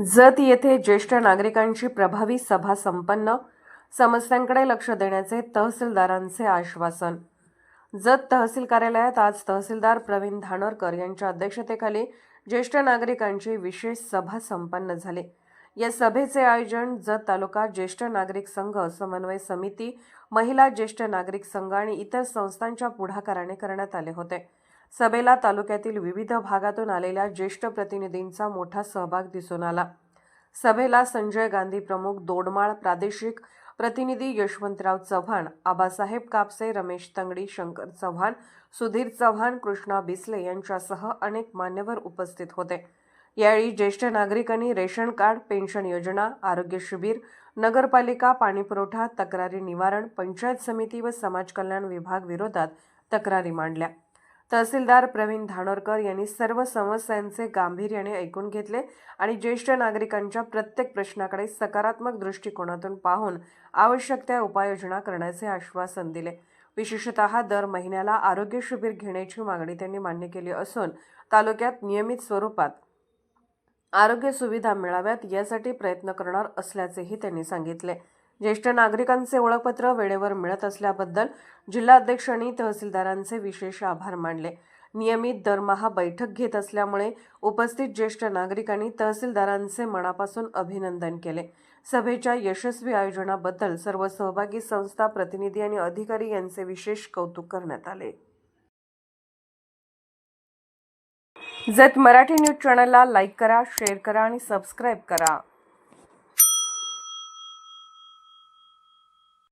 जत येथे ज्येष्ठ नागरिकांची प्रभावी सभा संपन्न. समस्यांकडे लक्ष देण्याचे तहसीलदारांचे आश्वासन. जत तहसील कार्यालयात आज तहसीलदार प्रवीण धानोरकर यांच्या अध्यक्षतेखाली ज्येष्ठ नागरिकांची विशेष सभा संपन्न झाली. या सभेचे आयोजन जत तालुका ज्येष्ठ नागरिक संघ समन्वय समिती महिला ज्येष्ठ नागरिक संघ आणि इतर संस्थांच्या पुढाकाराने करण्यात आले होते. सभेला तालुक्यातील विविध भागातून आलेल्या ज्येष्ठ प्रतिनिधींचा मोठा सहभाग दिसून आला. सभेला संजय गांधी प्रमुख दोडमाळ प्रादेशिक प्रतिनिधी यशवंतराव चव्हाण आबासाहेब कापसे रमेश तंगडी शंकर चव्हाण सुधीर चव्हाण कृष्णा बिस्ले यांच्यासह अनेक मान्यवर उपस्थित होते. यावेळी ज्येष्ठ नागरिकांनी रेशन कार्ड पेन्शन योजना आरोग्य शिबिर नगरपालिका पाणीपुरवठा तक्रारी निवारण पंचायत समिती व समाज कल्याण विभाग विरोधात तक्रारी मांडल्या. तहसीलदार प्रवीण धानोरकर यांनी सर्व समस्यांचे गांभीर्याने ऐकून घेतले आणि ज्येष्ठ नागरिकांच्या प्रत्येक प्रश्नाकडे सकारात्मक दृष्टिकोनातून पाहून आवश्यक त्या उपाययोजना करण्याचे आश्वासन दिले. विशेषतः दर महिन्याला आरोग्य शिबिर घेण्याची मागणी त्यांनी मान्य केली असून तालुक्यात नियमित स्वरूपात आरोग्य सुविधा मिळाव्यात यासाठी प्रयत्न करणार असल्याचेही त्यांनी सांगितले. ज्येष्ठ नागरिकांचे ओळखपत्र वेळेवर मिळत असल्याबद्दल जिल्हाध्यक्षांनी आणि तहसीलदारांचे विशेष आभार मानले. नियमित दरमहा बैठक घेत असल्यामुळे उपस्थित ज्येष्ठ नागरिकांनी तहसीलदारांचे मनापासून अभिनंदन केले. सभेच्या यशस्वी आयोजनाबद्दल सर्व सहभागी संस्था प्रतिनिधी आणि अधिकारी यांचे विशेष कौतुक करण्यात आले. जत मराठी न्यूज चॅनलला लाईक करा शेअर करा आणि सबस्क्राईब करा.